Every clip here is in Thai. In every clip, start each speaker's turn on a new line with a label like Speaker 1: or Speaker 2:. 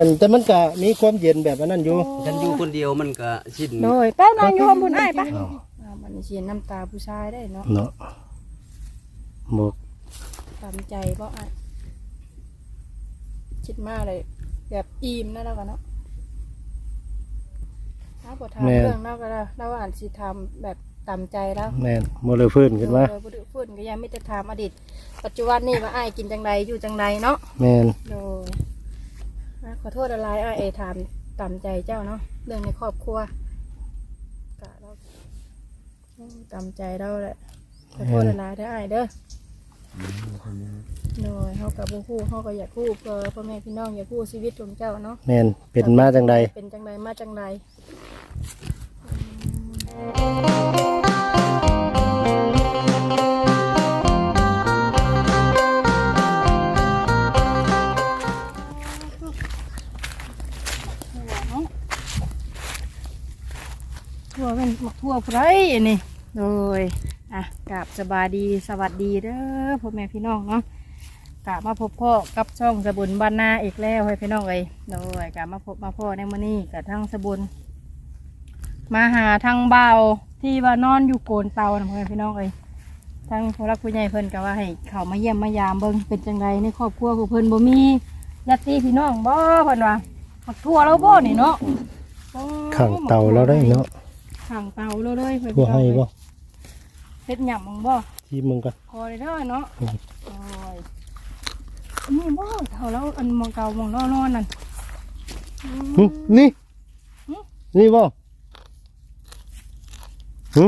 Speaker 1: อันแต่มันก็มีความเย็นแบบอันนั้นอยู่
Speaker 2: ฉันอยู่คนเดียวมันก็ชิน
Speaker 3: โดยแป้านางโยมบุญอ้ายปะ
Speaker 1: อ้าว
Speaker 3: อ่ามันเสียน้ำตาผู้ชายได้เนาะ
Speaker 1: เนาะหมก
Speaker 3: ตามใจบ่อ้ายคิดมากเลย แบบอิ่มนะแล้วกันเนาะถ้าบ่ทำเรื่องเนาะก็ได้เราอ่านสิทำแบบตามใจแล้ว
Speaker 1: แม่นบ่เลยฟื้นขึ้นมา
Speaker 3: เออบ่ได้พูดก็ยังไม่จะถามอดีต ปัจจุบันนี่ว่าอ้ายกินจังใดอยู่จังใดเนาะ
Speaker 1: แม่น
Speaker 3: โดยอะ ขอโทษอะไรอ้ายเอถามตามใจเจ้าเนาะเรื่องในครอบครัวกะเราอืมตามใจเราแหละขอโทษอะไรได้ออ้ายเด้อโดยเฮากับบ่ฮู้เฮาก็อยากฮู้เพื่อพ่อแม่พี่น้องอยากฮู้ชีวิตของเจ้าเนาะ
Speaker 1: แม่นเป็นมาจังใด
Speaker 3: เป็นจังใดมาจังใด ทั่วไรอันนี้โดยอะกราบสบายดีสวัสดีเด้อพ่อแม่พี่น้องเนาะกราบมาพบพ่อกับช่องสบุญบ้านนาอีกแล้วให้พี่น้องเอ้ยโดยกราบมาพบมาพ่อในมื้อนี้กับทั้งสบุญมาหาทางเบาที่ว่านอนอยู่โกนเตานะพ่อแม่พี่น้องเอ้ยทางผู้รักผู้ใหญ่เพิ่นก็ว่าให้เขามาเยี่ยมมายามเบิ่งเป็นจังไดในครอบครัวของเพิ่นบ่มีญาติพี่น้องบ่เพิ่นว่าทั่วแล้วบ่นี่เนาะ
Speaker 1: ข้างเตาเราได้เนาะ
Speaker 3: ข้างเตาเราเลยเพิ่น
Speaker 1: ทั่วให้บ่
Speaker 3: เฮ็ดหยังมึงบ่
Speaker 1: ที่มึงก็
Speaker 3: พอได้เด้อเนาะ
Speaker 1: อืม
Speaker 3: โอ้ยนี่บ่เท่าแล้วอันมองเก่ามองนอนๆนั่นอืม
Speaker 1: หึนี่
Speaker 3: หึ
Speaker 1: นี่บ่หึ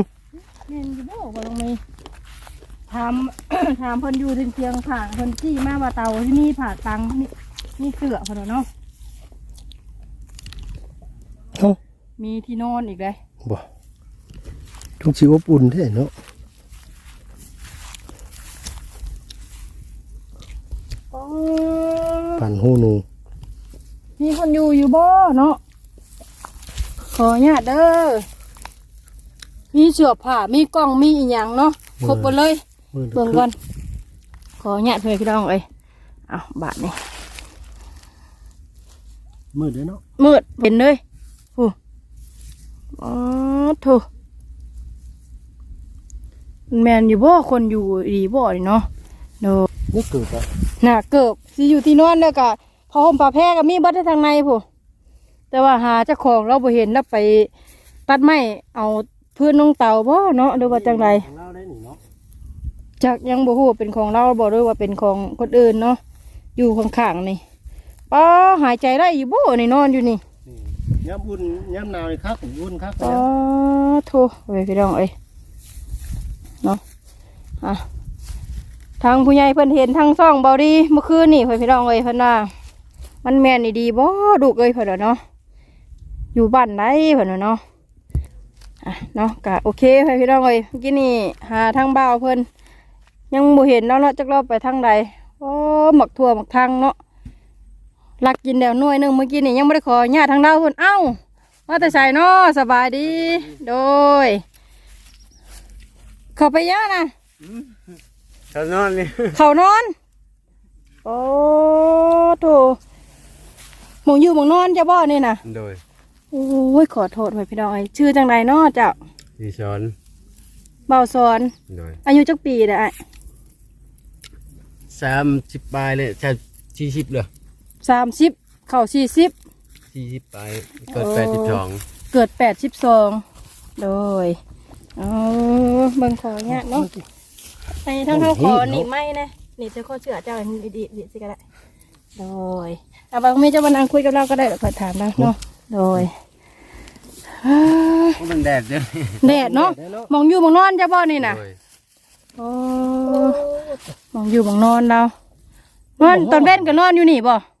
Speaker 3: แม่นอยู่บ่บ่ลงมีถามถามเพิ่นอยู่ถึงเทียงผ่าเพิ่นจี้มาว่าเตาที่นี่ผ่าตังนี่นี่เสือเพิ่นว่าเนาะ
Speaker 1: เอ้า
Speaker 3: มีที่นอนอีกเลย
Speaker 1: บ่ ต้องสิอบอุ่นแท้เนาะ
Speaker 3: โอ้
Speaker 1: ปั่นหูหนู
Speaker 3: มีคนอยู่อยู่บ่เนาะขออนุญาตเด้อมีเสื้อผ้ามีกล้องมีอีหยังเนาะครบหมดเลย
Speaker 1: มื้อ
Speaker 3: เบิ่งก่อนขออนุญาตเพื่อนพี่น้องเอ้ยเอาบาทนี่
Speaker 1: มืดเด้อเนาะ
Speaker 3: มืดเห็นเลยฟูอ๋อโถ แมนอยู่บ่คนอยู่ดีบ่นี่เนาะโน
Speaker 1: นี่เกิดอะ
Speaker 3: น่ะเกิบสิอยู่ที่นอนแล้วก็พอห่มผ้าแพรก็มีเบัดทางในผู้แต่ว่าหาเจ้าของเราบ่เห็นแล้วไปตัดไม้เอาพื้นน้องเต่าบ่เนาะหรือว่าจังไร
Speaker 1: ของเราได้นี่เนาะ
Speaker 3: จักยังบ่ฮู้ว่าเป็นของเราบ่หรือว่าเป็นของคนอื่นเนาะอยู่ข้างๆนี่ป้าหายใจได้อยู่บ่นี่นอนอยู่นี่
Speaker 1: นี่ยามอุ่นยามหนาวนี่ครับอุ่นครับ
Speaker 3: ป้าโทเว้ยพี่น้องเอ้ย เนาะอะทางผู้ใหญ่เพิ่นเห็นทางซ่องเบาดีเมื่อคืนนี่เพิ่นพี่น้องเอ้ยเพิ่นว่ามันแม่นี่ดีบ่ดุเอ้ยเพิ่นเนาะอยู่บ้านไหนเพิ่นเนาะอะเนาะก็โอเคเพิ่นพี่น้องเอ้ยเมื่อกี้นี่หาทางเบาเพิ่นยังบ่เห็นเนาะเนาะจักรอบไปทางใดโอ้หมักทั่วหมักทางเนาะลักกินแล้วน่วยหนึงเมื่อกี้นี่ยังไม่ได้ขอญาติทางเราเพิ่นเอ้าว่าแต่ใส่เนาะสบายดี โดย เข้าไปย่านะ
Speaker 2: เขานอนนี่
Speaker 3: เขานอน โอ้โถหมองอยู่หมองนอนจะบ่นี่นะ
Speaker 2: โดย
Speaker 3: โอ้ยขอโทษไว้พี่น้อยชื่อจังใดเนาะเจ้า
Speaker 2: ดิสอน
Speaker 3: เบาสอน
Speaker 2: โดย
Speaker 3: อายุจักปีเด้ออ้าย
Speaker 2: สามสิบปลายเลยใช่สี่สิบเลย
Speaker 3: สามสิบเข้าสี่สิบ
Speaker 2: สี่สิบปลายเกิด
Speaker 3: โอ้
Speaker 2: แปดสิบสอง
Speaker 3: เกิดแปดสิบสองโดย เอาเบิ่งขอเนี่ยเนาะไอ้ทั้งทั้งขอหนีบไม่นะหนีบจะข้อเชื่อเจ้าดีดีดีสิก็ได้โดยเอาบางมีเจ้ามานั่งคุยกับเราก็ได้เดี๋ยวเปิดถามนะเนาะโดยอ้า
Speaker 2: มันแดดเด้อ
Speaker 3: แดดเนาะมองอยู่มองนอนจะบ่นี่นะ
Speaker 2: โดย
Speaker 3: โอ้มองอยู่มองนอนเรานอนตอนเว้นก็นอนอยู่นี่บ่
Speaker 2: โดย
Speaker 3: โอ้โถ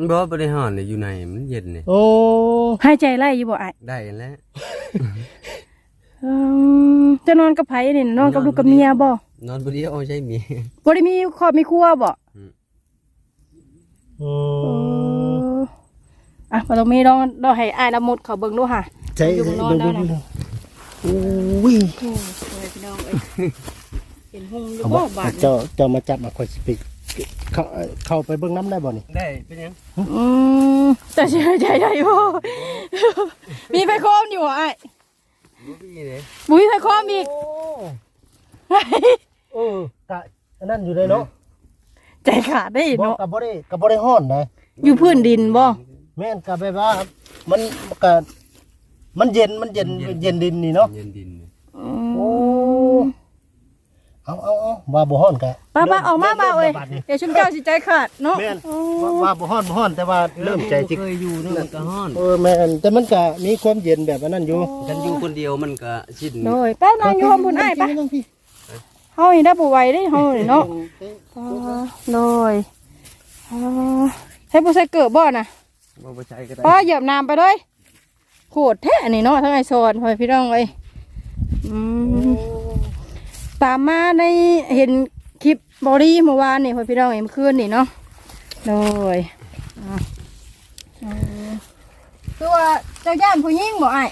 Speaker 2: มันบอกบริหารเนี่ยอยู่ในมันเย็นเนี่ย
Speaker 1: โอ้
Speaker 3: หายใจไล่อยู่บ่ไอ้
Speaker 2: ได้แล้ว
Speaker 3: อืมจะนอนกับไผนี่นอนกับลูกกับเมียบ่
Speaker 2: นอนบริเดียวเอาใช่มี
Speaker 3: บ่ได้มีครอบมีครัวบ่
Speaker 1: โอ้
Speaker 3: เอออะบ่ต้องมีลองลองให้อ้ายละมุดเขาเบิ่งดูค่ะ
Speaker 1: ใจ
Speaker 3: อยู่บนนอน
Speaker 1: เบิ่ง
Speaker 3: ได้
Speaker 1: เบิ่ง
Speaker 3: นะ
Speaker 1: เบิ่งโอ้ย
Speaker 3: โอ้ยพี่น้องเอ้ยเห็นหงอยู่
Speaker 1: เอา
Speaker 3: บ่
Speaker 1: บ่
Speaker 3: บาด
Speaker 1: เจ้าเจ้ามาจับมาคอยสิไป เข้าเข้าเข้าไปเบิ่งน้ำได้บ่นี่
Speaker 2: ได้เป็นยัง
Speaker 3: อืมจะเชื่อใจได้บ่มีไฟโคมอยู่อะไอ้
Speaker 2: บ่มีเลย
Speaker 3: บุ้ยไฟโคมอีก
Speaker 1: เออกะอันนั้นอยู่เลยเนาะ
Speaker 3: ใจขาดได้
Speaker 1: บ่
Speaker 3: เนาะ
Speaker 1: กะบ่ได้กะบ่ได้ฮ้อนนะ
Speaker 3: อยู่พื้นดินบ่
Speaker 1: แม่นกะแบบว่ามันกะมันเย็นมันเย็นเย็นดินนี่เนาะ
Speaker 2: เย็นดินเนี่ย
Speaker 3: อื
Speaker 1: โอ้
Speaker 3: ม
Speaker 1: เอาเอาเอาว่าบ่ฮ้อนกะ
Speaker 3: ป้าป้าออกมาบ่าเอ้ย
Speaker 1: ริ่มริ่ม
Speaker 3: เดี๋ยวชุมเจ้าสิใจขาดเนาะ
Speaker 1: แม่น
Speaker 3: โอ้
Speaker 1: ว่าว่าบ่ฮ้อนบ่ฮ้อนแต่ว่าเริ่มใจจิก
Speaker 2: เคยอยู่เนาะมันก็ฮ้อน
Speaker 1: เออแม่นแต่มันก็มีความเย็นแบบอันนั้นอยู่
Speaker 2: กันอยู่คนเดียวมันก็ชิน
Speaker 3: โดยแป้นางอยู่ห้องบุญอ้ายปะ
Speaker 1: นั่งพี่
Speaker 3: เฮานี่ได้บ่ไหวเด้เฮานี่เนาะอ่าโดยอ่าให้บ่ใส่เกิบบ่น่ะ
Speaker 2: บ่บ่ใช้ก็ได้
Speaker 3: ป้าเหยียบน้ำไปเลยโหดแท้นี่เนาะทั้งไอโซนพ่อพี่น้องเอ้ยอืม ตามมาในเห็นคลิปบอดี้เมื่อวานนี่พ่อพี่น้องเอ้ยเมื่อคืนนี่เนาะโดยอ่าอืมคือว่าเจ้าย่านผู้หญิงบ่อ้าย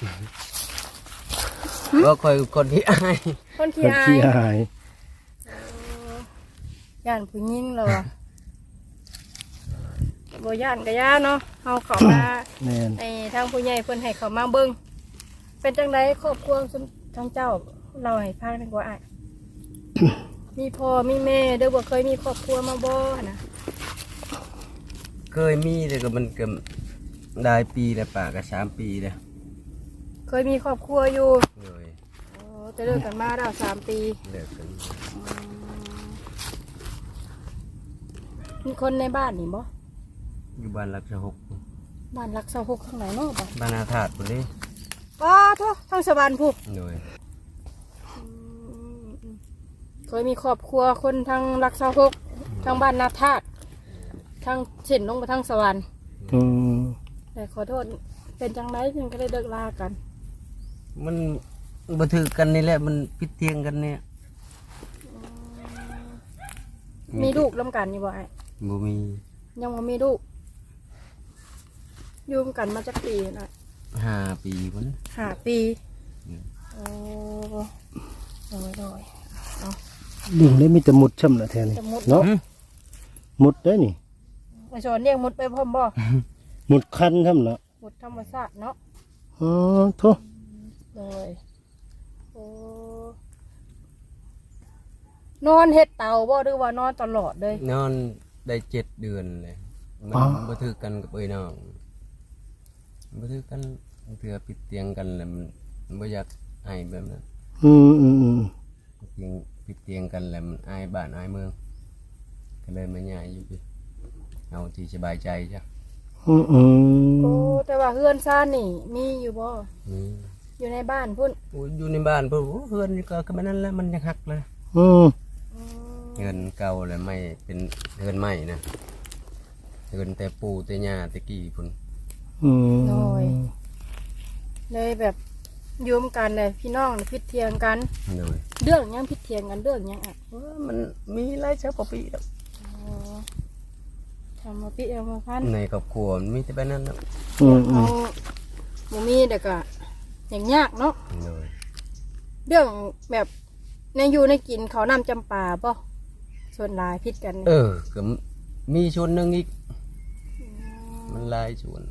Speaker 2: บ่ค่อยคนที่อาย
Speaker 3: คนขี้
Speaker 1: คน
Speaker 3: อา
Speaker 1: ขี้
Speaker 3: ย
Speaker 1: หาย
Speaker 3: ย่านผู้หญิงเหรอวะบ่ย่านก็ย่าเนาะเฮาเข้ามา
Speaker 1: แม่น
Speaker 3: ในทางผู้ใหญ่เพิ่นให้เขามาเบิ่งเป็นจังไดครอบครัวซุมทางเจ้าเราให้ฟังดีกว่าอ้าย มีพ่อมีแม่เด้อบ่เคยมีครอบครัวมาบ่นะ
Speaker 2: เคยมีแต่ก็มันก็ได้ปีแล้วป่าก็สามปีแล้ว
Speaker 3: เคยมีครอบครัวอยู่
Speaker 2: เลย
Speaker 3: โอ้จะเลิกกันมาแล้วสามปี
Speaker 2: เลิกกัน
Speaker 3: มีคนในบ้านนี่บ่
Speaker 2: อยู่บ้านรักษาหก
Speaker 3: บ้านรักเสาหกข้างไหนเนาะบ่
Speaker 2: บ้านอาถาดพุ่นเด้
Speaker 3: ป้าโททางสวรรค์พุ
Speaker 2: เลย
Speaker 3: เคยมีครอบครัวคนทางรักเสาหกทางบ้านนาธาตุทางเส้นลงไปทางสวรรค์
Speaker 1: อืม
Speaker 3: แต่ขอโทษเป็นจังไรจึงก็ได้เลิกลากัน
Speaker 2: มันบ่ถือกันนี่แหละมันพิดเทียงกันเนี่ย
Speaker 3: มีลูกร่วมกันอยู่บ่ไอ้
Speaker 2: บ่มี
Speaker 3: ยังบ่มีลูกอยู่ร่วมกันมาจักปีหน่อย
Speaker 2: ห้าปีพุ่น
Speaker 3: ห้าปี
Speaker 2: อืม
Speaker 3: โอ้โดยโดย
Speaker 1: ลิงได้มีแต่หมุดช่ำละแทนนี่
Speaker 3: จะมุด
Speaker 1: เนาะหมุดได้นี่
Speaker 3: ไปสอนเรียกมุดไปพร้อมบ่
Speaker 1: หมุดคันช่ำละ
Speaker 3: มุดธรรมชาติเนาะ
Speaker 1: อ๋อโทษ
Speaker 3: โดยโอ้นอนเฮ็ดเตาบ่หรือว่านอนตลอดเลย
Speaker 2: นอนได้เจ็ดเดือนเลยมันบ่ถือกันกับเอ้ยน้องบ่ถือกันเถื่อปิดเตียงกันแล้วมันมันบ่อยากให้แบบนั้น
Speaker 1: อืมอืมอืม
Speaker 2: เตียง ปิดเตียงกันแล้วมันอายบ้านอายเมือง ก็เลยมาย้ายอยู่พี่เอาที่สบายใจจ้ะ
Speaker 1: อืมอืม
Speaker 3: โอ้แต่ว่าเฮือนซ่านนี่มีอยู่บ่
Speaker 2: นี่
Speaker 3: อยู่ในบ้านพุ่น
Speaker 2: โอ้ยอยู่ในบ้านเพิ่นโอ้เฮือนนี่ก็คือมันนั่นแหละมันยังหักเลย
Speaker 1: อืม
Speaker 3: อืม
Speaker 2: เฮือนเก่าแล้วไม่เป็นเฮือนใหม่นะเฮือนแต่ปู่แต่ย่าแต่กี้พุ่น
Speaker 1: อืม
Speaker 3: โดยเลยแบบอ ยุ่มกันเลยพี่น้องนี่พิดเทียงกัน
Speaker 2: เลย
Speaker 3: เรื่องหยังพิดเทียงกันเรื่องหยังอะ
Speaker 2: เออมันมีหลายเช้าปปีแล้ว
Speaker 3: อ๋อทำมาปิเอามาพัน
Speaker 2: ในครอบครัวมันมีแต่แบบนั้นแล้ว
Speaker 1: อืมอื
Speaker 3: เอา
Speaker 1: ม
Speaker 3: หมูมีเด็กอะอย่างยากเนาะ
Speaker 2: เลย
Speaker 3: เรื่องแบบในอยู่ในกินเขาวนำจำปาป่ะส่วนหลายพิดกัน
Speaker 2: เออก็มีชวนหนึงอีกมันหลายชวน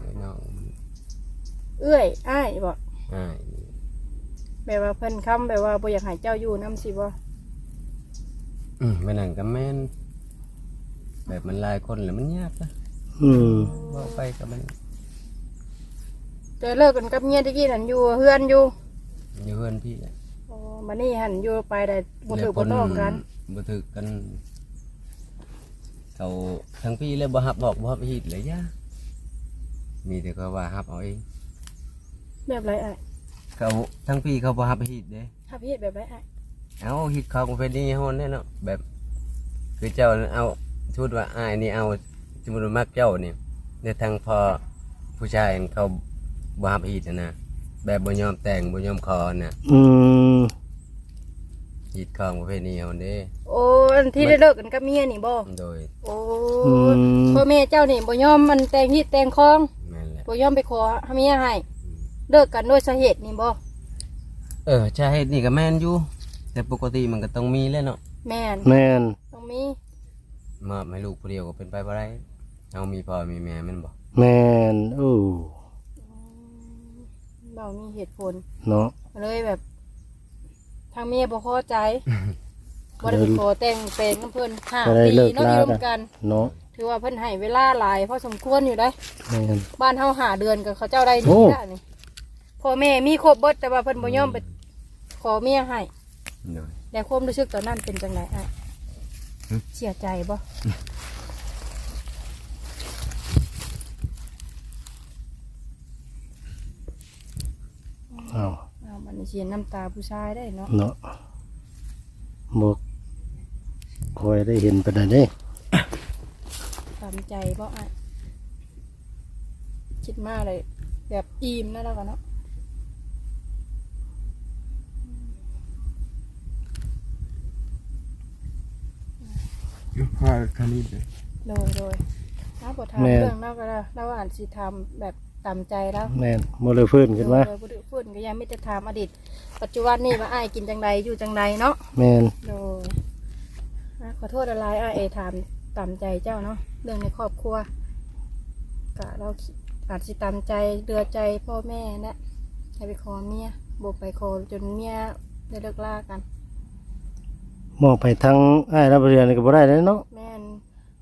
Speaker 2: ไอ้น้องมัน
Speaker 3: เอื้อยอ้ายบอก
Speaker 2: อ้าย
Speaker 3: แบบว่าเพิ่นคำแบบว่าบ่อยากให้เจ้าอยู่น้ำสิบ่
Speaker 2: อืมมันนั่นก็แม่นแบบมันหลายคนแล้วมันยากนะ
Speaker 1: อืม
Speaker 2: เว่าไปก็มัน
Speaker 3: แต่เลิกกันกับเมียตะกี้นั่นอยู่เฮือนอยู่
Speaker 2: อยู่เพื่อนพี่อะ
Speaker 3: อ๋อมานี่หันอยู่ไปได้บ่ถือบ่ต้องกัน
Speaker 2: บ่ถือกันเขาทั้งพี่เลยบ่ฮับบอกบ่ฮับฮีดเลยย่ามีแต่ก็ว่าฮับเอาเอง
Speaker 3: แบบไรอ้าย
Speaker 2: เขาทั้งพี่เขาบ่ฮับฮีดเด้
Speaker 3: ถ้าพิดแบบไรอ้าย
Speaker 2: เอาฮีดเขาก็เป็นนี่ฮอนแน่เนาะแบบ คือเจ้าเอาชุดว่าอ้ายนี่เอาสมมุติว่ามักเจ้านี่ในทางพอผู้ชายเขาบ่ฮับฮีดนะนะแบบบ่ยอมแต่งบ่ยอมคอน่ะ
Speaker 1: อืม
Speaker 2: ฮีดของประเภทนี้ฮอนเด้
Speaker 3: โอ้อันที่ได้เลิกกันกับเมียนี่บ่
Speaker 2: โดย
Speaker 3: โอ้
Speaker 1: อืม
Speaker 3: พ่อแม่เจ้านี่บ่ยอมมันแต่งฮิตแต่งคอง
Speaker 2: แม่นแหละ
Speaker 3: บ่ยอมไปขอให้เมียให้ เลิกกันด้วยสาเหตุนี่บ่
Speaker 2: เออใช่นี่ก็แม่นอยู่แต่ปกติมันก็ต้องมีแหล้วเนาะ
Speaker 3: แม่น
Speaker 1: แม่น
Speaker 3: ต้องมี
Speaker 2: มอบให้ลูกผู้เดียวก็เป็นไปบ่ได้เฮามีพ่อมีแม่แม่นบ่
Speaker 1: แม่นโอ้
Speaker 3: เรามีเหตุผล
Speaker 1: เนาะ
Speaker 3: เลยแบบ ทางเมียบ่พอใจบ่ได้ไปขอแต่งแปลงน้ำเพิ่นห้า
Speaker 1: ก็ได้
Speaker 3: ปี
Speaker 1: เลิก
Speaker 3: เนาะอ
Speaker 1: ลา
Speaker 3: ยู่
Speaker 1: กัน
Speaker 3: ร่วมกัน
Speaker 1: เนาะ
Speaker 3: ถือว่าเพิ่นให้เวลาหลายพอสมควรอยู่ได้
Speaker 1: แม่น
Speaker 3: บ้านเฮาหาเดือนกับเขาเจ้าได้
Speaker 1: โอ้
Speaker 3: ดีแล้วนี่ พ่อแม่มีครบเบิดแต่ว่าเพิ่นบ่ยอมไปขอเมียให้
Speaker 2: โดย
Speaker 3: แต่ความรู้สึกตอนนั้นเป็นจังไดอะ
Speaker 2: หึ
Speaker 3: เสียใจบ่
Speaker 1: อ้าว
Speaker 3: อ้าวมันเสียน้ำตาผู้ชายได้เนาะ
Speaker 1: เนาะบ่คอยได้เห็นปานใดเด้
Speaker 3: ตามใจบ่อะคิดมากเลย แบบอิ่มนะแล้วกันเนาะ
Speaker 2: พอคันนี้เลย
Speaker 3: โดยโดยถ้าบ่ถามเรื่องเนาะก็ได้เราอ่านสิทำแบบตามใจแล้ว
Speaker 1: แม่นบ่เลยฟื้นขึ้นมา
Speaker 3: โดยบ่ได้พูดก็ยังไม่ได้ถามอดีต ปัจจุบันนี่ว่าอ้ายกินจังใดอยู่จังใดเนาะ
Speaker 1: แม่น
Speaker 3: โดยอะขอโทษอะไรอ้ายเอถามตามใจเจ้าเนาะเรื่องในครอบครัวกะเราคิดอาจสิตามใจเดือใจพ่อแม่นะให้ไปขอเมียบไปขอจนเมียได้เลิกลากัน
Speaker 1: มอบให้ทั้งอ้ายรับเรียนนี่ก็บ่ได้เลยเนาะ
Speaker 3: แม่น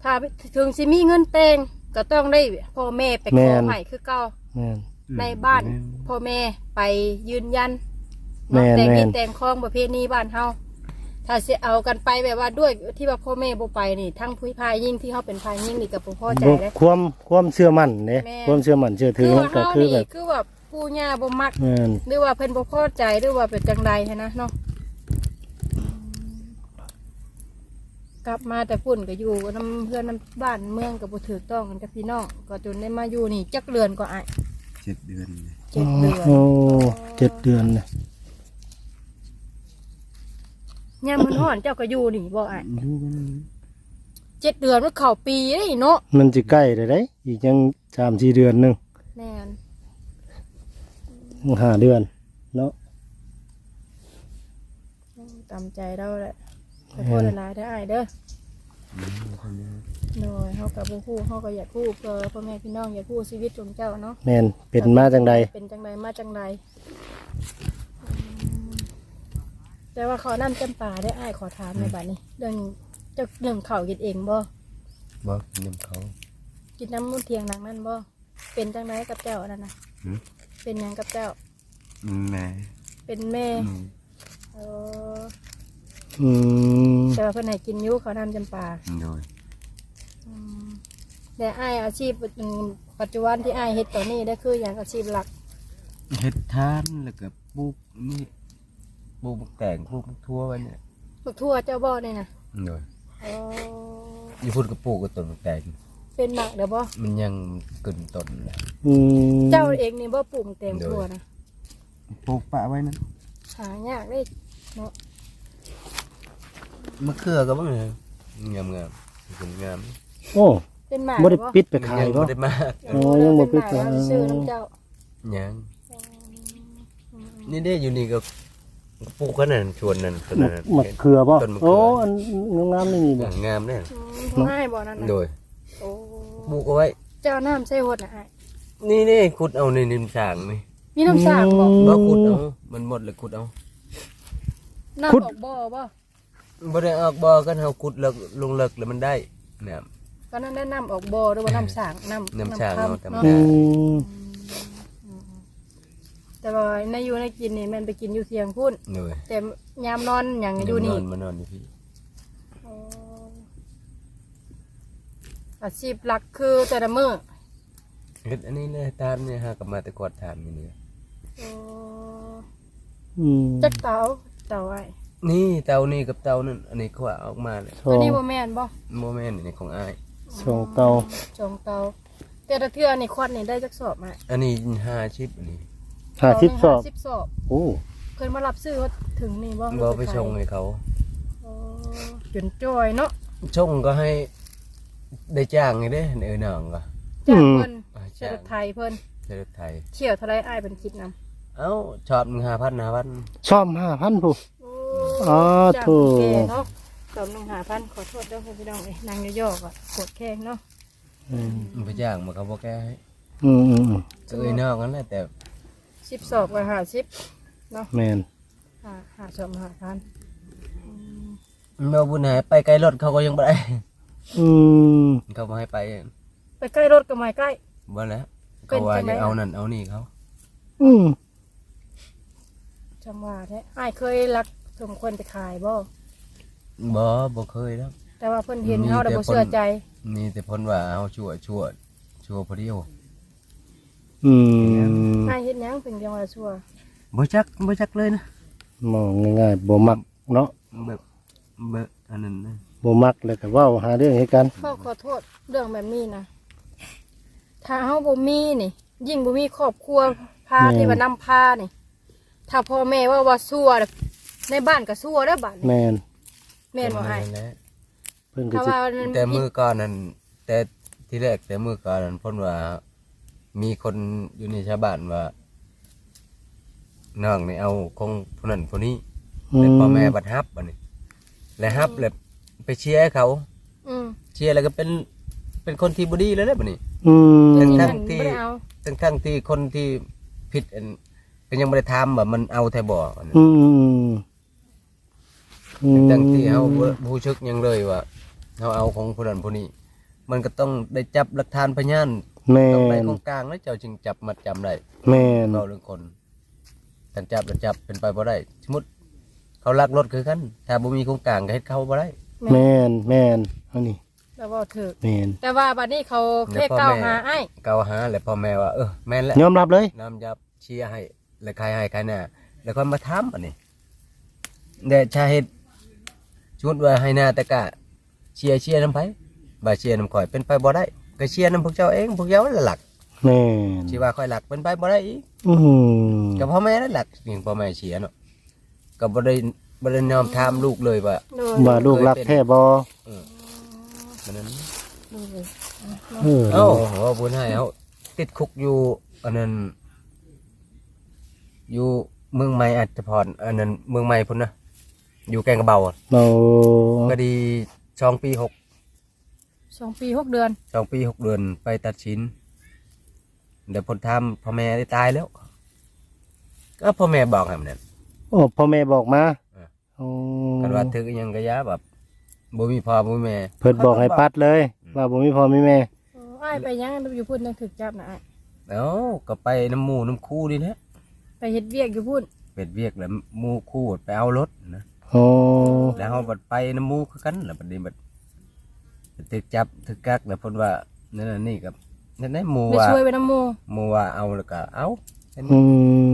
Speaker 3: ถ้าถึงสิมีเงินแต่งก็ต้องได้พ่อแม่ไปข
Speaker 1: แม่
Speaker 3: อน ให้คือเก่า
Speaker 1: แม่น
Speaker 3: ในบ้านพ่อแม่ไปยืนยัน
Speaker 1: แม่น
Speaker 3: แต่ง
Speaker 1: แม่
Speaker 3: กิ
Speaker 1: น
Speaker 3: นแต่งคลองประเพณีบ้านเฮาถ้าสิเอากันไปแบบว่าด้วยที่ว่าพ่อแม่บ่ไปนี่ทั้งผู้พายยิ่งที่เฮาเป็นพายยิ่งนี่กับพ่อใจ
Speaker 1: บ่
Speaker 3: เลย
Speaker 1: ความความเชื่อมั่นเด้
Speaker 3: แม่น
Speaker 1: ความเชื่อมั่นเชื่อถื
Speaker 3: คืออ
Speaker 1: มั
Speaker 3: ว่าน
Speaker 1: ก็
Speaker 3: เฮา
Speaker 1: คือ
Speaker 3: นี่
Speaker 1: แบบ
Speaker 3: คือว่าปู่ย่าบ่มัก
Speaker 1: แม่น
Speaker 3: หรือว่าเพิ่นบ่พอใจหรือว่าเป็นจังใดหั้นนะเนาะ กลับมาแต่ปุ่นก็อยู่น้ำเพื่อนน้ำบ้านเมืองกับบ่ถูกต้องกันกับพี่น้องก็จนได้มาอยู่นี่จักเดือนก็อ้าย
Speaker 2: เจ็ดเดือนเลย
Speaker 3: เจ็ดเดือน
Speaker 1: โอ้เจ็ดเดือนน่ะ
Speaker 3: ยามมันฮ้อนเจ้าก็อยู่นี่บ่อ้าย
Speaker 2: อยู่กัน
Speaker 3: เจ็ดเดือนมันเข้าปีเด้เนาะ
Speaker 1: มันสิใกล้ได้ได้อีกยัง3-4เดือนหนึง
Speaker 3: แม่น
Speaker 1: ห้าเดือน เนาะ
Speaker 3: ตามใจเราแหละ ขอโทษหลายๆได้ออ้ายเด้อโดยเฮากับบ่ฮู้เฮาก็อยากฮู้เพื่อพ่อแม่พี่น้องอยากฮู้ชีวิตของเจ้าเนาะ
Speaker 1: แม่นเป็นมาจังใด
Speaker 3: เป็นจังใดมาจังใดอืมแต่ว่าขอน้ำจำปาได้อ้ายขอถามในบัดนี้เรื่องเจ้าเรื่องข้าวกินเองบ่
Speaker 2: บ่กินน้ำเขา
Speaker 3: กินน้ำมันเทียงหลังนั่นบ่เป็นจังไดกับเจ้าอันนั้นน่ะ
Speaker 2: หือ
Speaker 3: เป็นหยังกับเจ้า
Speaker 2: แม่
Speaker 3: เป็นแม่ เออ
Speaker 1: อืม
Speaker 3: แต่ว่าเพิ่นให้กินอยู่ขอน้ำจำปา
Speaker 2: โดย
Speaker 3: อืมแต่อ้ายอาชีพอืมปัจจุบันที่อ้ายเฮ็ดตอนนี้ได้คืออย่างอาชีพหลัก
Speaker 2: เฮ็ดทานแล้วก็ปลูกนี่ปลูกบักแต่งปลูกบักทั่วไว้เนี่ย
Speaker 3: พวกทั่วเจ้าบ่นี่นะ
Speaker 2: โดย
Speaker 3: อ๋อ
Speaker 2: อยู่พุ่นก็ปลูกกับต้นบักแต่ง
Speaker 3: เป็นหมักเด้อบ่
Speaker 2: มันยังกึ่นต้นเลย
Speaker 1: อืม
Speaker 3: เจ้าเองนี่บ่ปลูกเต็มทั่วนะ
Speaker 2: ปลูกปะไว้นั่น
Speaker 3: หายากเลยเนาะ
Speaker 2: มะเขือก็บ้างเลยงามงามๆเป็นงาม
Speaker 1: โอ้
Speaker 3: เป็นหมาก
Speaker 1: บ่ได้
Speaker 3: เด้อ
Speaker 1: ปิดไปขาย
Speaker 2: ง
Speaker 1: บ่
Speaker 2: บ่ได้มาก
Speaker 1: อ๋อยังบ่ปิด
Speaker 3: เป็นหมากแล้ว
Speaker 1: ไป
Speaker 3: ซื้อน้ำเจ้า
Speaker 2: ยัง
Speaker 3: อืม
Speaker 2: นี่ได้อยู่นี่ก็ปลูกกันนั่นชวนนั่นต้นนั้น
Speaker 1: มะเขือบ่
Speaker 2: ต้นมะเขื
Speaker 1: โอ้
Speaker 2: อ
Speaker 1: อันงามๆนี่มีบ่
Speaker 2: งามเนี่ย
Speaker 3: อืมผู้ให้บ่นั่นน่ะ
Speaker 2: โดย
Speaker 3: โอ้
Speaker 2: ปลูกเอาไว้
Speaker 3: เจ้าน้ำใส่หดน่ะอ้าย
Speaker 2: นี่นี่ขุดเอาในนิมสางนี่
Speaker 3: มีน้ำสากบ่
Speaker 2: บ่ขุดเอามันหมดเลยขุดเอา
Speaker 3: น้ำออกบ่บ่
Speaker 2: บ่ได้ออกบ่กันเฮาขุดเลิกลงเลิกแล้วมันได้เนี่ย
Speaker 3: ก็นั่นได้น้ำออกบ่หรือว่าน้ำสากน้ำ
Speaker 2: น้ำสาก
Speaker 3: ค่ำ
Speaker 2: เนาะธรรม
Speaker 3: เนาะ
Speaker 2: ดา
Speaker 1: อืม
Speaker 3: แต่ว่าในอยู่ในกินนี่แมันไปกินอยู่เทียงพุ่น
Speaker 2: โดย
Speaker 3: แต่ยามนอนอย่างอยู่นี่
Speaker 2: มานอนมานอนอยู่พี่
Speaker 3: อ๋ออาชีพหลักคือแต่ละมื้อ
Speaker 2: เฮ็ดอันนี้เลยตามเนี่ยหากับมาแต่กวาดถามนี่เนี่ย
Speaker 3: อ๋อ
Speaker 1: อืม
Speaker 3: จักเตาเตาไอ้
Speaker 2: นี่เตานี่กับเตานั่นอันนี้เขาว่าออกมาเลย
Speaker 1: ส
Speaker 3: อั
Speaker 1: อนง
Speaker 3: นี้บ่แม่นบ่
Speaker 2: โมแม่นอันนี้ของอ้าย
Speaker 1: สองเตา
Speaker 3: จองเตาแต่ละเทื่อนี่ควัดนี่ได้จักสอบมา
Speaker 2: อันนี้ห้าชิปอันนี้
Speaker 1: ห้าสิบสอบ
Speaker 3: สิบสอบ
Speaker 1: โอ้
Speaker 3: เพิ่นมารับซื้อว่าถึงนี่บ่
Speaker 2: บ่ไปชงให้เขา
Speaker 3: อ๋อจนจอยเนาะ
Speaker 2: ชงก็ให้ได้จ้างไงเด้เออน้องก็
Speaker 3: จากเพิ่น
Speaker 2: อ่า
Speaker 3: เชิ
Speaker 2: จ้าง
Speaker 3: ดไทยเพิ่น
Speaker 2: เจริญไทย
Speaker 3: เที่ยวเท่าไรอ้ายเป็นคิดนำ
Speaker 2: เอ้าชอบหนึ่งห้าพันห้าพัน
Speaker 1: ซ่อมห้าพันผู้
Speaker 3: โอ้
Speaker 1: อ๋อ
Speaker 3: จาก
Speaker 1: ถูก
Speaker 3: แก่เนาะสอบหนึ่งหาพันขอโทษด้วยพี่น้องเอ้ยนางย่อๆก็ปวดแข้งเนาะ
Speaker 1: อืม
Speaker 2: มันไปจ้างมันก็บ่แก้ให้
Speaker 1: อืมอืมอืม
Speaker 2: เอ้ยนอกนั่นแหละแต่
Speaker 3: สิบสอบกับหาสิบ
Speaker 1: แม่น
Speaker 3: หาหาสอบหาพัน
Speaker 2: เมื่อบุญหายไปไกลรถเขาก็ยังบ่ได้
Speaker 1: อืม
Speaker 2: เขาบ่ให้ไป
Speaker 3: ไปใกล้รถก็ไม่ใกล้
Speaker 2: บ่แล้ว
Speaker 3: เป็
Speaker 2: เขา
Speaker 3: น
Speaker 2: ว่า
Speaker 3: จังได๋
Speaker 2: จะเอานั่นเอานี่เขา
Speaker 1: อืม
Speaker 3: จังหวะแท้อ้ายเคยรัก สมควรไปขายบ่
Speaker 2: บ่บ่เคยแล้ว
Speaker 3: แต่ว่าเพิ่นเห็น
Speaker 2: มี
Speaker 3: เฮาแล้ว
Speaker 2: แต่
Speaker 3: บ่เชื่อ
Speaker 2: คน
Speaker 3: ใจ
Speaker 2: นี่แต่พ้นว่าเอาชั่วชั่วชั่วพอดีโอ
Speaker 1: อืม
Speaker 3: อ้ายเฮ็ดหยังเพิ่นยังว่าชั่ว
Speaker 2: บ่จักบ่จักเลยนะ
Speaker 1: มองง่ายๆบ่มักเนาะ
Speaker 2: แบบแบบอันนั้นนะ
Speaker 1: บ่มักแล้วก็เว้าหาเรื่องให้กัน
Speaker 3: ขอขอโทษเรื่องแบบนี้นะถ้าเฮาบ่มีนี่ยิ่งบ่มีครอบครัวพาที่ว่านำพานี่ ถ้าพ่อแม่ว่าว่าชั่วน่ะ ในบ้านก็ชั่วเด้อบ้านนี่
Speaker 1: แม่น
Speaker 3: แม่นบ่อ้าย
Speaker 2: แหละ
Speaker 1: เพิ่นก็
Speaker 3: ถ้า
Speaker 1: สิ
Speaker 3: ว่ามัน
Speaker 2: แต่มือก่อนนั้นแต่ที่แรกแต่มือก่อนนั้นพ้นว่า มีคนอยู่ในชาวบ้านว่าน้องนี่เอาคงผู้นั้นผู้นี้แต่พ่อแม่บัดฮับบัดนี้และฮับแล้วไปเชียร์ให้เขา
Speaker 3: อืม
Speaker 2: เชียร์แล้วก็เป็นเป็นคนที่บดีแล้วเด้อบัดนี้
Speaker 1: อืม
Speaker 3: แต่ที่
Speaker 2: ทั้
Speaker 3: นั่
Speaker 2: ง
Speaker 3: น
Speaker 2: ที่
Speaker 3: บ่ได้เอา
Speaker 2: ทั้งทั้งที่คนที่ผิดอันก็ยังไม่ได้ทำแบบมันเอาแต่บ่อันนั้น
Speaker 1: อืม อืมอืม
Speaker 2: ทั้งที่เขาบ่ผู้ชึกยังเลยว่าเขาเอาของผู้นั้นผู้นี้ มันก็ต้องได้จับหลักฐานพยาน
Speaker 1: แม่
Speaker 2: ต้องได้
Speaker 1: น
Speaker 2: ของกลางแล้วเจ้าจึงจับมัดจำได้
Speaker 1: แม่น
Speaker 2: เราเรื่องคนการจับแล้วจับเป็นไปบ่ได้ สมมติเขาลักรถคือกัน ถ้าบ่มีของกลางก็เฮ็ดเขาบ่ได้
Speaker 1: แม่นแม่นอันนี้
Speaker 3: แล้วว่าถูก
Speaker 1: แม่น
Speaker 3: แต่ว่าบัดนี้เขาแค่
Speaker 2: แล้วพ่อ
Speaker 3: ก้าว
Speaker 2: แม่
Speaker 3: หาอ้าย
Speaker 2: เกล่าวหาแล้วพ่อแม่ว่าเออแม่นแล้ว
Speaker 1: ยอมรับเลย
Speaker 2: น้ำยับเชียร์ให้แล้วใครให้ใครน่ะแล้วก็มาทำอันนี้แต่ชาเฮ็ด ชุดว่าให้หน้าแต่กะเชียร์เชียร์นำไปบ่าเชียร์นำข่อยเป็นไปบ่ได้ ก็เชียร์นำพวกเจ้าเองพวกเจ้านั่นหลัก
Speaker 1: แม่น
Speaker 2: สิว่าข่อยหลักเป็นไปบ่ได้อีก
Speaker 1: อืม
Speaker 2: ก็พ่อแม่นั่นหลักนี่พ่อแม่เชียร์เนาะก็บ่ได้บ่ได้ยอมทำลูกเลยว่า
Speaker 3: โดย
Speaker 1: ว่าลูกรักแท้บ่
Speaker 2: มันนั้น
Speaker 3: โดย
Speaker 1: เออ
Speaker 2: เอ้าว่าบุญให้เอาติดคุกอยู่อันนั้นอยู่เมืองใหม่อัจฉพรอันนั้นเมืองใหม่พุ่นนะ อยู่แกงกระเบาอะ
Speaker 1: เรา
Speaker 2: คดีสองปีหก
Speaker 3: สองปีหกเดือน
Speaker 2: สองปีหกเดือนไปตัดสินเดี๋ยวผลทำพ่อแม่ได้ตายแล้ว ก็พ่อแม่บอกให้มันนั่น
Speaker 1: โอ้พ่อแม่บอกมา
Speaker 2: เออ
Speaker 1: โอ้
Speaker 2: กันว่าถืออิหยังกระยะแบบบ่มีพ่อบ่มีแม่
Speaker 1: เพิ่นบอกให้ปัดเลยว่าบ่มีพ่อมีแม่
Speaker 3: โอ้อ้ายไปยังอยู่พุ่นยังถึกจับนะอ้าย
Speaker 2: เอ้าก็ไปน้ำหมูน้ำคู่นี่นะ
Speaker 3: ไปเฮ็ดเวียกอยู่พุ่น
Speaker 2: เป็ดเวียกแล้วหมูคู่ไปเอารถนะ
Speaker 1: โอ้
Speaker 2: แล้วเฮาบัดไปน้ำหมูคือกันแล้วบัดนี้บัดถึกจับถึกกักแล้วเพิ่นว่านั่นน่ะนี่กับนั่นได้หมู
Speaker 3: ไป
Speaker 2: ว่า
Speaker 3: ช่วยไปน้ำหมู
Speaker 2: หมูว่าเอาแล้วก็เอา
Speaker 1: อื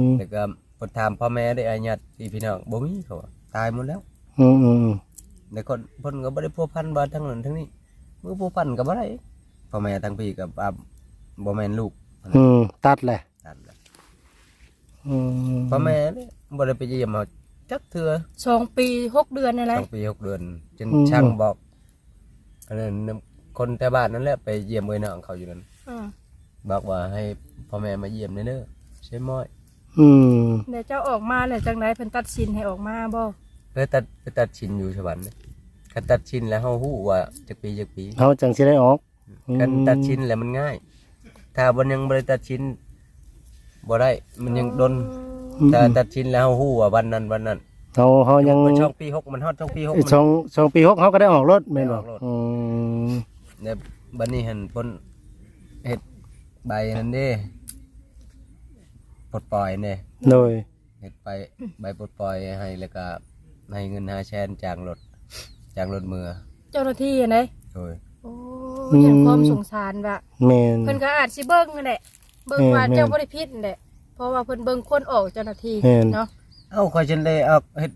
Speaker 1: ม
Speaker 2: แล้วก็เพิ่นถามพ่อแม่ได้อาญาติพี่น้องบ่มีเขาว่าตายหมดแล้ว
Speaker 1: อืมอืม
Speaker 2: แต่คนเพิ่นก็บ่ได้พัวพันว่าทั้งนั้นทั้งนี้มือพัวพันก็บ่ได้พ่อแม่ทั้งพี่กับอ่าบ่แม่นลูก
Speaker 1: อืมตัดแหละ
Speaker 2: นั่นแหละ
Speaker 1: อืม
Speaker 2: พ่อแม่เนี่ยบ่ได้ไปเยี่ยมเฮา จักเทื่อ
Speaker 3: สองปีหกเดือนอะไร
Speaker 2: สองปีหกเดือน จนช่างบอกอันนั้นคนแต่บ้านนั่นแหละไปเยี่ยมเอ้ยน้องเขาอยู่นั่น
Speaker 3: อ่า
Speaker 2: บอกว่าให้พ่อแม่มาเยี่ยมเด้อใช่ม้อย
Speaker 1: อืม
Speaker 3: เดี๋ยวเจ้าออกมาเนี่ยจังไรเพิ่นตัดสินให้ออกมาบ่
Speaker 2: เพื่อตัดไปตัดชินอยู่สวรรค์เนี่ยคันตัดชินแล้วเฮาฮู้ว่าจักปีจักปี
Speaker 1: เขาจังสิได้ออก
Speaker 2: คันตัดชินแล้วมันง่าย ถ้าบ่ยังบ่ได้ตัดชินบ่ได้ มันยังดน
Speaker 1: อืม
Speaker 2: ถ้าตัดชินแล้วเฮาฮู้ว่าวันนั้นวันนั้น
Speaker 1: เขาเขายัง
Speaker 2: มันช่องปีหกมันฮอดช่องปีหก
Speaker 1: เอ้ย
Speaker 2: มัน
Speaker 1: ช่องช่องปีหกเขาก็ได้ออกรถแม่นบ่
Speaker 2: ได้ออกรถ
Speaker 1: อืม
Speaker 2: เนี่ยบัดนี้หันเพิ่นเฮ็ดใบนั่นเด้ปลดปล่อยเนี่ย
Speaker 1: โดย
Speaker 2: เฮ็ดไปใบปลดปล่อยให้แล้วก็ให้เงิน5แสนจ้างรถจ้างรถมือ
Speaker 3: เจ้าหน้าที่อันไหน
Speaker 2: โดย
Speaker 3: โอ้เห็นความสงสารว่ะ
Speaker 1: แม่น
Speaker 3: เพิ่นก็อาจสิเบิ่งนั่นแหละเบิ่ง
Speaker 1: แม่น
Speaker 3: ว่า
Speaker 1: แม่น
Speaker 3: เจ้าบ่ได้ผิดนั่นแหละ เพราะว่าเพิ่นเบิ่งคนออกเจ้าหน้าที่
Speaker 1: แม่น
Speaker 3: เนาะ
Speaker 2: เอ้าข่อยจังได้เอาเฮ็ด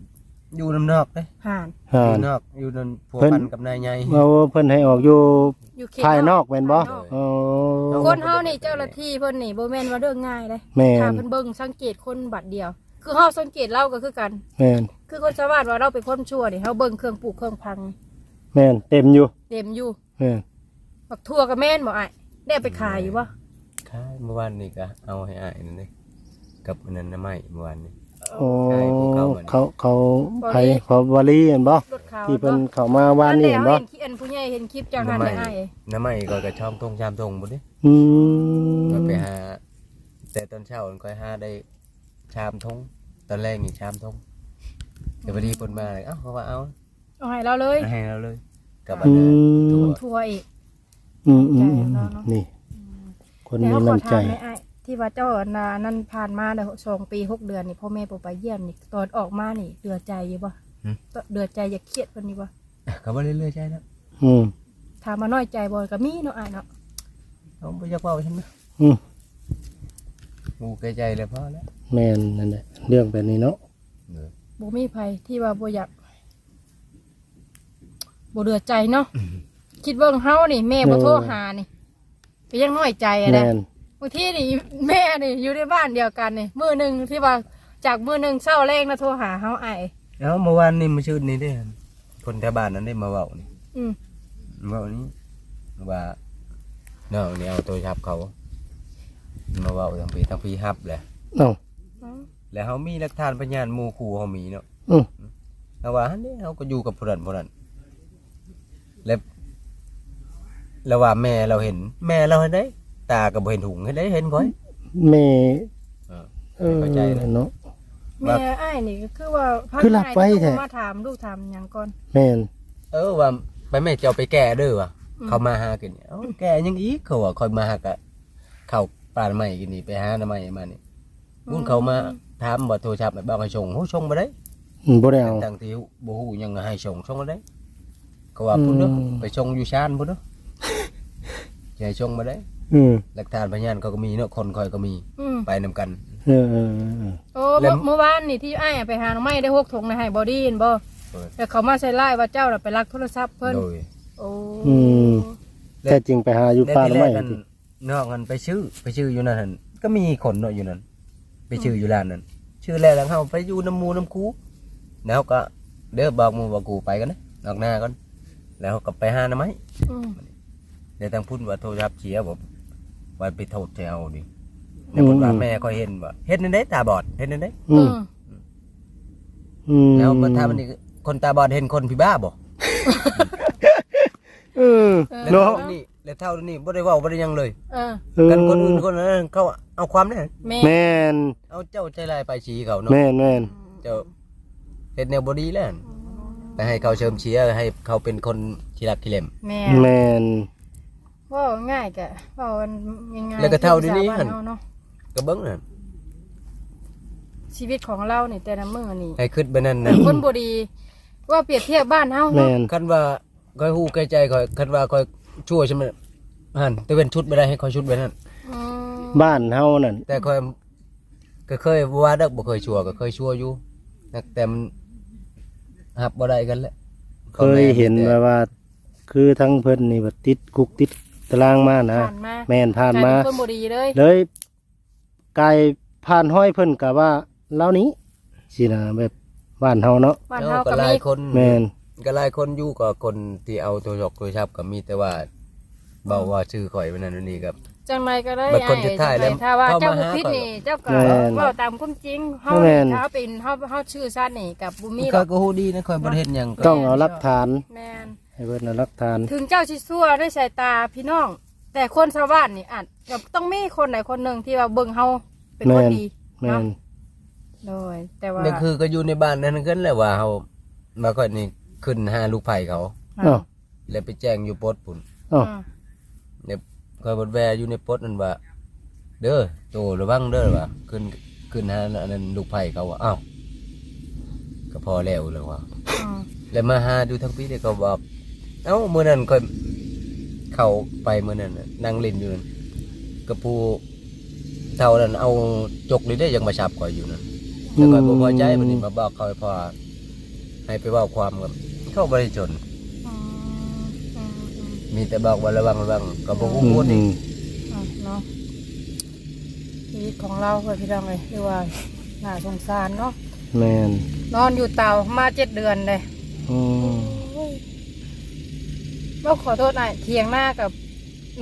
Speaker 2: อยู่นำนอกเด้
Speaker 3: ห่าน
Speaker 1: ห่า
Speaker 2: อยู่
Speaker 1: น
Speaker 2: นอกอยู่นั่นผัว
Speaker 1: เพิ่น
Speaker 2: พันกับนายใหญ่
Speaker 1: เอาเพิ่นให้ออกอยู่
Speaker 3: อยู่เขต
Speaker 1: ภายนอกแม่นบ่
Speaker 3: ภายนอก
Speaker 1: อ๋อ
Speaker 3: คนเฮานี่เจ้าหน้าที่เพิ่นนี่บ่แม่นว่าเรื่องง่ายเลย
Speaker 1: แม่
Speaker 3: ถ้านเพิ่นเบิ่งสังเกตคนบัดเดียว คือเฮาสังเกตเราก็คือกัน
Speaker 1: แม่น
Speaker 3: คือคนชาวบ้านว่าเราเป็นคนชั่วนี่เฮาเบิ่งเครื่องปลูกเครื่องพัง
Speaker 1: แม่นเต็มอยู่
Speaker 3: เต็มอยู่
Speaker 1: แม่น
Speaker 3: บักทั่วก็แม่นบ่อ้ายได้เอาไปขายอยู่บ่
Speaker 2: ขายเมื่อวานนี่ก็เอาให้อ้ายนั่นเด้ กับอันนั้นน่ะไม้เมื่อวานนี่
Speaker 1: โอ้
Speaker 2: ใช่พวกเขาเหมือน
Speaker 1: เขาเขาไผเขาวาลีเห็นบ่
Speaker 3: รถขาว
Speaker 1: ที่เพิ่นเข้ามาว่านนี่เห็นบ่
Speaker 3: เห็นคลิปอันผู้ใหญ่เห็นคลิปเจ้าหัน
Speaker 2: น้ำ
Speaker 3: ไป
Speaker 2: ไม่
Speaker 3: ให้
Speaker 2: น้ำไม่ก็กระช่องทงชามทงบ่ดิ
Speaker 1: อืม
Speaker 2: ก็ไปหา แต่ตอนเช้ามันค่อยหาได้ชามทงตอนแรกนี่ชามทงเดี๋ยวพอดีเพิ่นมาเลยเอ้าเขาว่าเอา
Speaker 3: เอาให้เราเลย
Speaker 2: ให้เราเลยกับอัน
Speaker 1: อื
Speaker 2: นั้นตัว
Speaker 1: ม
Speaker 3: ทัวร์อีก
Speaker 1: อืมอืมอืม
Speaker 3: ใจเนาะเนาะ
Speaker 1: นี่ คน
Speaker 3: แล้
Speaker 1: มี
Speaker 3: วขอ
Speaker 1: น้ำใจ
Speaker 3: ถามแม่ไอ้ ที่ว่าเจ้านานั่นผ่านมาได้สองปีหกเดือนนี่พ่อแม่ปไปเยี่ยมนี่ตอนออกมานี่เดือดใจอยู่บ่เดือดใจอย่าเครียดกันนี่บ่
Speaker 2: ก็บ่เรื่อยๆใช่แล้ว
Speaker 1: อืม
Speaker 3: ถามมาน้อยใจบ่ก็มีเนาะอ้ายเนาะ
Speaker 2: เอาบ่อยากเว้าใช่ไหม
Speaker 1: อืม
Speaker 2: กูเกรงใจเลยพอแล้ว
Speaker 1: แม่นนั่นแหละเรื่องแบบนี้เนาะ
Speaker 2: เออ
Speaker 3: บ่มีไผที่ว่าบ่อยากบ่เดือดใจเนาะคิดเบิ่งเฮานี่แม่บ่โทรหานี่ก็ยังน้อยใจอะ
Speaker 1: แม่
Speaker 3: เด้
Speaker 1: น
Speaker 3: บางทีนี่แม่นี่อยู่ในบ้านเดียวกันนี่มือหนึ่งที่ว่าจากมือหนึ่งเศร้าแรงนะโทรหาเฮาไอาย
Speaker 2: เอ้าเมื่อวานนี่มาชื่อนี่เด้คนแถวบ้านนั้นได้มาเว้านี่
Speaker 3: อืม
Speaker 2: เว้านี้ว่าน้องนี่เอาโทรศัพท์เขา มาเว้าทั้งปีทั้งปีฮับแหละ
Speaker 1: เอ้า
Speaker 2: แล้วเฮามีหลักฐานพยานหมู่คู่เฮามีเนาะ
Speaker 1: อืม
Speaker 2: แต่ว่าอันนี้เฮาก็อยู่กับผู้นั้นผู้นั้นแล้วแล้วว่าแม่เราเห็น แม่เราเห็นได้ ตาก็บ่เห็นหุงเห็นได้เห็นก่อย
Speaker 1: แม่
Speaker 2: เออ
Speaker 1: เออ
Speaker 2: เข้าใจเลย
Speaker 1: เนาะ
Speaker 3: แม่ไอ้ายนี่ก็คือว่าพัก
Speaker 1: คือหลับไว้แท้
Speaker 3: อ้ายที่มาถามลูกถามหยังก่อน
Speaker 1: แม่น
Speaker 2: เออว่าไปแม่จะเอาไปแก้เด้อว่ะ
Speaker 3: อืม
Speaker 2: เขามาหากินเนี่ยเอ้าแก้ยังอีกเขาว่าคอยมาหากะเข้าป่านใหม่กินนี่ไปหาหน้าใหม่มานี่บุญเขามาถามว่าโทรศัพท์บอกให้ส่งโหส่งมาได้
Speaker 1: อืมบ่ได้เอา
Speaker 2: ทั้งที่บ่ฮู้หยังให้ส่งส่งมาได้ก็ว่าพุ่นเด้อ
Speaker 1: อืม
Speaker 2: ไปส่งอยู่ชานพุ่นเด้อจะให้ส่งมาได้
Speaker 1: อืม
Speaker 2: หลักฐานพยานเขาก็มีเนาะคนคอยก็มี
Speaker 3: อืม
Speaker 2: ไปนำกัน
Speaker 1: เออเออเออ
Speaker 3: โอ้
Speaker 2: แล้ว
Speaker 3: เมื่อวานนี่ที่ไอ้ายไปหาหน่อไม้ได้หกถุงนะให้บอดี้เห็นบ่
Speaker 2: เออ
Speaker 3: แต่เขามาใส่ไล่ว่าเจ้าน่ะไปลักโทรศัพท์เพิ่น
Speaker 2: โดย
Speaker 3: โอ้
Speaker 1: อืมแต่จริงไปหาอยู่ป่า
Speaker 2: แล้ว
Speaker 1: ละ
Speaker 2: ที่แร
Speaker 1: ไม่
Speaker 2: กกัน
Speaker 1: ติ
Speaker 2: นอกกันไปชื่อไปชื่ออยู่นั่นหั่นก็มีคนเนาะอยู่นั่นไปชื่ออยู่ร้านนั้นชื่อแล้วแล้วเฮาไปอยู่น้ำหมูน้ำคูแล้วก็เด้อบอกหมู่ว่ากูไปกันนะออกหน้าก่อนแล้วก็ไปหาหน้าไม้
Speaker 3: อืม
Speaker 2: เดี๋ยวทางพุ่นว่าโทรศัพท์เสียบ่ ว่าไปโทษแจวดิแล้วพุ่นว่าแม่ก็เห็นว่าเห็นนั่นได้ตาบอดเห็นนั่นได้
Speaker 1: อื
Speaker 3: อื
Speaker 1: ม
Speaker 3: ม
Speaker 1: อืม
Speaker 2: แล้วมาทำอันนี้คนตาบอดเห็นคนพี่บ้าบ่
Speaker 1: เออ
Speaker 2: แล้ว
Speaker 1: เนาะ
Speaker 2: เท่านี้แล้วเท่านี้บ่ได้เว้าบ่ได้หยังเลย
Speaker 3: เออ
Speaker 1: เออ
Speaker 2: กันคนอื่นคนนั้นเขาเอาความเนี่ย
Speaker 3: แม่
Speaker 1: แม่น
Speaker 2: เอาเจ้าใจลายไปชี้เขาเนาะ
Speaker 1: แม่นแม่น
Speaker 2: เจ้าเฮ็ดแนวบ่ดีแล้วไปให้เขาเชิมเชียร์ให้เขาเป็นคนที่รักที่เล่ม
Speaker 3: แม่
Speaker 1: แม่น
Speaker 3: เว่าง่ายกะเว่ามันง่ายๆ
Speaker 2: แล้วก็เท่าเดี๋ยวนี้
Speaker 3: ภษ
Speaker 2: หั่น
Speaker 3: บ้าเฮาเนาะ
Speaker 2: ก็เบิ่งนั่น
Speaker 3: ชีวิตของเรานี่แต่ละมื้อนี่
Speaker 2: ให้คิดไปนั่นน่ะ
Speaker 3: คนบ่ดี ว่าเปรียบเทียบบ้านเฮา
Speaker 1: แม่
Speaker 3: เนาะ
Speaker 1: น
Speaker 2: คันว่าคอยฮู้แก่ใจคอยคันว่าคอยชั่วใช่มั้ยหั่นแต่เป็นชุดบ่ได้ให้คอยชุดไปนั่น
Speaker 3: อืม
Speaker 1: บ้านเฮานั่น
Speaker 2: แต่คอยก็เคยว่าเด้อบ่เคยชั่วก็เคยชั่วอยู่นักแต่มันหับบ่ได้กันแหละ
Speaker 1: เคยเห็นว่าว่า คือทั้งเพิ่นนี่ว่าติดคุกติด ตารางมานะ
Speaker 3: ผ่านมา
Speaker 1: แม่นผ่าน
Speaker 3: กลย
Speaker 1: มา
Speaker 3: เป็นคนบ่ดีเลย
Speaker 1: เลยกลายผ่านห้อยเพิ่นกะว่าเล่านี้สินะแบบบ้านเฮาเนาะ
Speaker 3: บ้าน
Speaker 2: แล้ว
Speaker 3: เฮา
Speaker 2: ก็
Speaker 3: ก็
Speaker 2: หลา
Speaker 3: มี
Speaker 2: ยคน
Speaker 1: แม่น
Speaker 2: ก็หลายคนอยู่กับคนที่เอาโทรศัพท์โทรศัพท์ก็มีแต่ว่าเบาว่าชื่อข่อยเป็นนั่นนี่ครับ
Speaker 3: จังไรก็ได้
Speaker 2: บัดคนสุดท้ายแล้ว
Speaker 3: ถ้าว่า
Speaker 2: เข้ามา
Speaker 3: เจ้าบุ
Speaker 2: หา
Speaker 3: พิษ
Speaker 2: ก่อน
Speaker 3: นี่เจ้าก็
Speaker 1: แม่น
Speaker 3: เว่าตามความจริงเฮา
Speaker 1: แม่น
Speaker 3: ถ้าเป็นเฮาเฮาชื่อซัดนี่กับบุมีหร
Speaker 2: ก็
Speaker 3: อก
Speaker 2: ก็ฮู้ดีนะข่อยบ่ได้เฮ็ดหยังก็
Speaker 1: ต้องเอาหลักฐาน
Speaker 3: แม่น
Speaker 1: ให้เพิ่นเอาหลักฐาน
Speaker 3: ถึงเจ้าชิซัวด้วยสายตาพี่น้อง แต่คนชาวบ้านนี่อาจจะต้องมีคนไหนคนหนึ่งที่ว่าเบิ่งเฮาเป็นคนดี
Speaker 1: แม่น
Speaker 3: โดยแต่ว่า
Speaker 2: นี่คือก็อยู่ในบ้านนั้นกันแหละว่าเฮามาค่อยนี่ขึ้นหาลูกไผ่เขา
Speaker 1: เอ้า
Speaker 2: แล้วไปแจ้งอยู่โปสต์พุ่น
Speaker 1: เอ้า
Speaker 3: อืม
Speaker 2: เนี่ยข่อยบ่แวอยู่ในโปสต์นั่นว่า เด้อโตระวังเด้อว่าขึ้นขึ้นหาอันนั้นลูกไผ่เขาว่าอ้าวก็พอแล้วแล้วว่า
Speaker 3: อืม
Speaker 2: แล้วมาหาดูทั้งปีเลยก็บอก เอ้าเมื่อนั้นก็เข้าไปเมื่อนั้นน่ะนั่งเล่นอยู่นั่นกับผู้เท่านั้นเอาจกเลยได้ยังมาชับก่อยอยู่นั่นแล้วก็บ่พอใจมันนี่มาบอกเขาให้พอให้ไปเว่าความกับเขาบริจน
Speaker 3: อืมอืมอืม
Speaker 2: มีแต่บอกว่าระวังระวังก็บ่ฮู้
Speaker 1: อืม
Speaker 2: พูด
Speaker 1: อื
Speaker 2: นี่
Speaker 1: ม
Speaker 3: อะเนาะชีวิตของเราเพื่อนพี่น้องเลยเรียกว่าน่าสงสารเนาะ
Speaker 1: แม่น
Speaker 3: นอนอยู่เตามาเจ็ดเดือนเลย
Speaker 1: อืม
Speaker 3: เราขอโทษนายเทียงหน้ากับ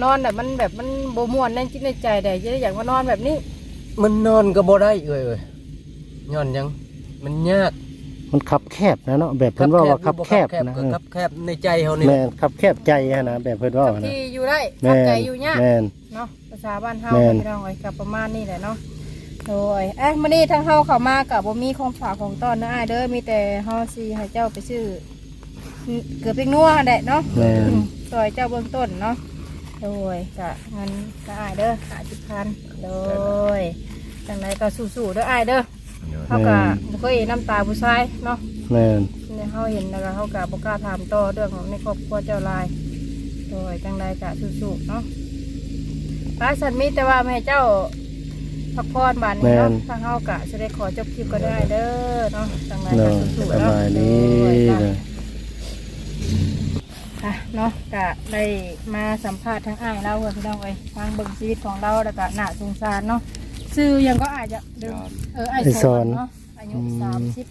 Speaker 3: นอนแบบมันแบบมันโบม่วนในจิตในใจแต่จะได้อยากมานอนแบบนี้
Speaker 2: มันนอนก็บ่ได้เอ้ยเอ้ยย้อนหยัง มันยาก
Speaker 1: มันคับแคบนะเนาะแบบเพิ่นว่าว่าคับแคบนะ
Speaker 2: ก็คับแคบในใจเฮานี่
Speaker 1: แม่นคับแคบใจอะนะแบบเพิ่นว่า
Speaker 3: กับ
Speaker 1: นะ
Speaker 3: ที่อยู่ได้
Speaker 1: แม่
Speaker 3: ทำใจ
Speaker 1: น
Speaker 3: อยู่ยาก
Speaker 1: แม่น
Speaker 3: เนาะภาษาบ้านเฮา
Speaker 1: แม่น
Speaker 3: พี่น้องเอ้ยกับประมาณนี้แหละเนาะโดยเอ๊ะมื้อนี้ทางเฮาเข้ามากับบ่มีของฝากของต้อนเด้ออ้ายเด้อมีแต่เฮาสิให้เจ้าไปซื้อ เกือบเพียงนัวหั่นแหละเนาะ
Speaker 1: แม่น
Speaker 3: ซอยเจ้าเบื้องต้นเนาะโดยกะเงินก็อ้ายเด้อ50,000โดยจังไดก็สู้ๆเด้ออ้ายเด้อเฮาก็บ่เคยเห็นน้ำตาผู้ชายเนาะ
Speaker 1: แม่น
Speaker 3: เนี่ยเขาเห็นแล้วก็เขากะบกล้าถามต่อเรื่องของในครอบครัวเจ้าลาย โดยจังใดกะสู้ๆเนาะป้าสันมีแต่ว่าไม่ให้เจ้าพักผ่อนบานนี้เนาะทางเขากะจะได้ขอจบคลิปก็ได้เด้อเนาะจังใด
Speaker 1: เนาะ
Speaker 3: กะสู้
Speaker 1: ส
Speaker 3: ๆเนาะ
Speaker 1: บายดี
Speaker 3: โดย
Speaker 1: เนาะ
Speaker 3: จ้ะ ค่ะเนาะกะได้มาสัมภาษณ์ทางอ้ายเราเพื่อนพี่น้องเอ้ยทางเบิ่งชีวิตของเราแล้วก็น่าสงสารเนาะชื่อยังก็อาจจะเดิมเออไอายสอนเนาะอายุสามสิบ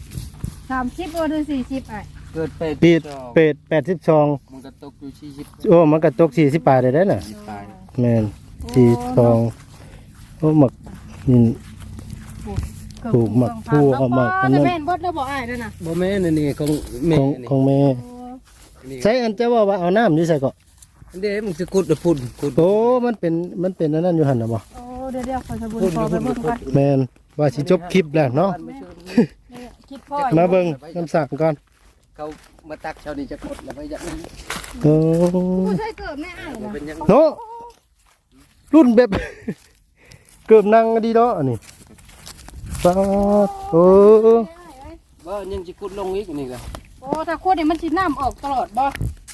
Speaker 3: สามสิบหรือสี่สิบอะ
Speaker 2: เกิดเป็ด
Speaker 1: ปีเป็ด82
Speaker 2: มันก็ตกอยู่ที่สิบ
Speaker 1: โอ้มันก็ตก40บาทได้เด้อน่ะ
Speaker 2: ตาย
Speaker 1: แม่น42โอ้หมักนี่ปลูกหมักทั่วเอาหมักอั
Speaker 3: อั
Speaker 1: น
Speaker 3: น
Speaker 1: นั้
Speaker 3: นั้นนแม่นบดแล้วบ่อ้ายนั่นน่ะ
Speaker 2: บ่แม่นอันนี่ของแม่
Speaker 1: ของ
Speaker 2: นี่
Speaker 1: ของแม่
Speaker 2: นี่
Speaker 1: ใช้อันจะว่าว่าเอาน้ำอยู่ใส่ก็
Speaker 2: อันเด้มันสิกุดเด้อพุ่นกุด
Speaker 1: โอ้มันเป็นมันเป็นอันนั้นอยู่หั่นน่ะบ่
Speaker 3: โอ้เดี๋ยวเดี๋ยวขอสบุญขอไปเบิ่งก่อน
Speaker 1: แม่นว่าสิจบคลิปแล้วเนาะ
Speaker 3: เนี่ยคิดพ่อ
Speaker 1: มาเบิ่งน้ำสักก่อน
Speaker 2: เขามาตักเช้านี้จะกดแล้วไปยัง
Speaker 1: โอ้
Speaker 3: ผู้ใช้เกิดแม่อ้าย
Speaker 2: บ่
Speaker 3: นะ
Speaker 2: เป็นหยัง
Speaker 1: เนาะรุ่นแบบเกือบนั่งดีเนาะอันนี้ปาดโอ้
Speaker 2: บ่ยังสิกุดลงอีกนี่ก็
Speaker 3: โอ้ถ้าขวดนี่มันสิน้ำออกตลอดบ่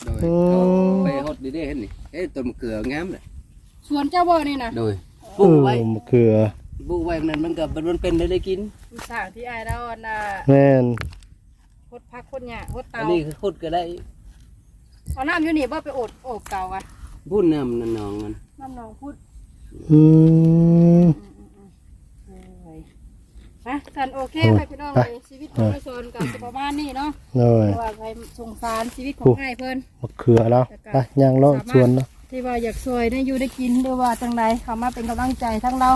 Speaker 2: โดยเขาไปฮดดีๆเห็นนี่เอ้ยต้นมะเขืองามเลย
Speaker 3: สวนเจ้าบ่นี่น่ะ
Speaker 2: โดย
Speaker 1: เอ
Speaker 2: ปลูก
Speaker 1: อ
Speaker 2: ไว้
Speaker 1: มะเขือ
Speaker 2: ปลูกไว้นั้นมันก็มันเป็นได้ได้กิน
Speaker 3: ผู้สร้างที่อ้ายเราอันน่ะ
Speaker 1: แม่น
Speaker 3: พดพักพดหญ้าพดเตา
Speaker 2: อันนี้คือขุดก็ได้
Speaker 3: เอาน้ำอยู่นี่บ่ไปโอดโอบเตาอะ
Speaker 2: พุ่นน้ำนั่นน้องมัน
Speaker 3: น้ำหนองพุด
Speaker 1: อืม
Speaker 3: โอ้ย นะสันโอเค
Speaker 1: โอ้ย
Speaker 3: ไปพี่น้อง
Speaker 1: ไป
Speaker 3: เลยชีวิตของแม่สอนกับประมาณนี้เนาะ
Speaker 1: เลย
Speaker 3: เพราะว่าใครสงสารชีวิตของ
Speaker 1: โอ้
Speaker 3: ง่ายเพิ่น
Speaker 1: มะเขือแล้วไปย่างเลาะชวนเนาะ
Speaker 3: ที่ว่าอยากซอยได้อยู่ได้กินหรือว่าจังใดเขามาเป็นกำลังใจทั้งเรา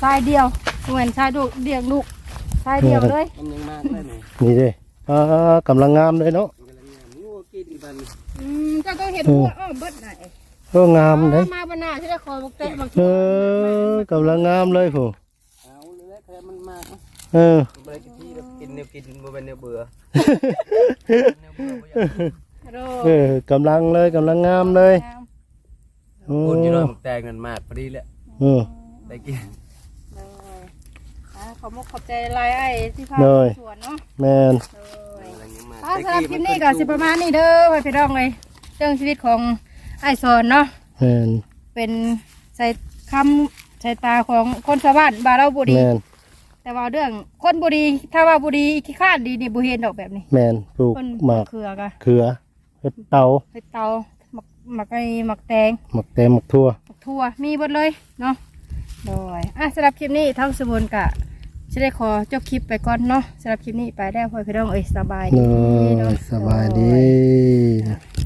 Speaker 3: ชายเดียวเหมือนชายดูเดียงลูกชายเดียวเลย
Speaker 2: มันยังมากเลยนี่
Speaker 1: นี่เด้อ่ากำลังงามเลยเนาะ
Speaker 2: มันกำลังงามงัวกินอีบัน
Speaker 3: อืมเจ้าก็เห็นหัวอ้อมเบิดไหน
Speaker 1: ก็งามเลย
Speaker 3: มาบรรณาที่ได้คอยบอกเตะบาง
Speaker 1: เออกำลังงามเลยผู้
Speaker 2: เอาเลย แค่มันมาก
Speaker 1: เออ
Speaker 2: มันเลยที่กินแนวกินบ่เป็นแนวเบื่อแนวเบื่อบ่อยาก
Speaker 3: โร
Speaker 1: เออกำลังเลยกำลังงามเลยโอ้
Speaker 2: พูดอยู่เนาะมันแต่งกันมากพอดีแหละ
Speaker 1: เออ
Speaker 2: ได้กิน
Speaker 3: ขอมกขอบใจลายไอ้ที่พา
Speaker 1: เลย
Speaker 3: สวนเนาะ
Speaker 1: แมน
Speaker 3: เลย
Speaker 2: กำลังยังมาก
Speaker 3: อ่าสำหรับคลิปนี้ก็สิประมาณนี้เด้อไปพี่น้องเลยเรื่องชีวิตของไอ้สอนเนาะ
Speaker 1: แมน
Speaker 3: เป็นใส่คำใส่ตาของคนชาวบ้านบานเราบุรี
Speaker 1: แมน
Speaker 3: แต่ว่าเรื่องคนบุรีถ้าว่าบุรีขี้ข้านดีนี่บุเห็นดอกแบบนี้
Speaker 1: แมนปลูก
Speaker 3: คน
Speaker 1: หมาก
Speaker 3: เขือกะ
Speaker 1: เขือเห็ดเตา
Speaker 3: เห็ดเตาหมักหมักไอ้หมักแตง
Speaker 1: หมักแตงหมักทั่ว
Speaker 3: หมักทั่วมีหมดเลยเนาะโดยอะสำหรับคลิปนี้ทั้งสมุนกะจะได้ขอจบคลิปไปก่อนเนาะสำหรับคลิปนี้ไปได้วพ่อพี่น้องเอ้ยสบาย
Speaker 1: เน
Speaker 3: ดี
Speaker 1: ย
Speaker 3: เนาะ
Speaker 1: สบายดี
Speaker 3: โดย